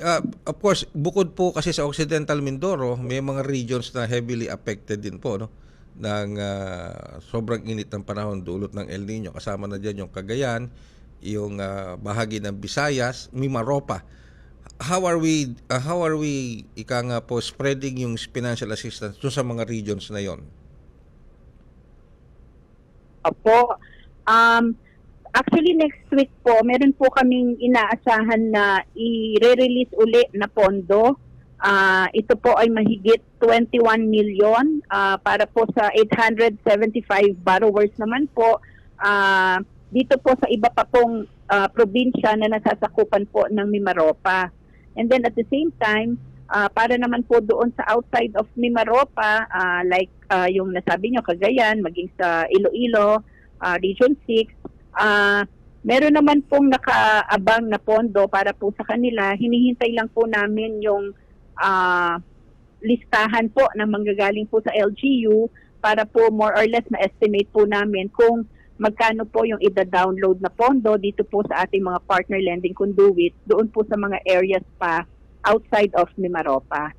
uh, of course, bukod po kasi sa Occidental Mindoro, may mga regions na heavily affected din po, no? ng ah, sobrang init ng panahon dulot ng El Nino. Kasama na dyan yung Cagayan, yung ah, bahagi ng Visayas, Mimaropa. How are we ah, how are we ika nga po spreading yung financial assistance sa mga regions na yon? Opo. Um, actually, next week po, meron po kaming inaasahan na i-release uli na pondo. Ah, ito po ay mahigit 21 million ah, para po sa 875 borrowers naman po. Ah, dito po sa iba pa pong ah, probinsya na nasasakupan po ng Mimaropa. And then at the same time, ah, para naman po doon sa outside of Mimaropa, ah, like ah, yung nasabi nyo, Cagayan, maging sa Iloilo, ah, Region 6, ah, meron naman pong nakaabang na pondo para po sa kanila. Hinihintay lang po namin yung ah, listahan po na manggagaling po sa LGU para po more or less na-estimate po namin kung magkano po yung ida-download na pondo dito po sa ating mga partner lending conduit doon po sa mga areas pa outside of Mimaropa.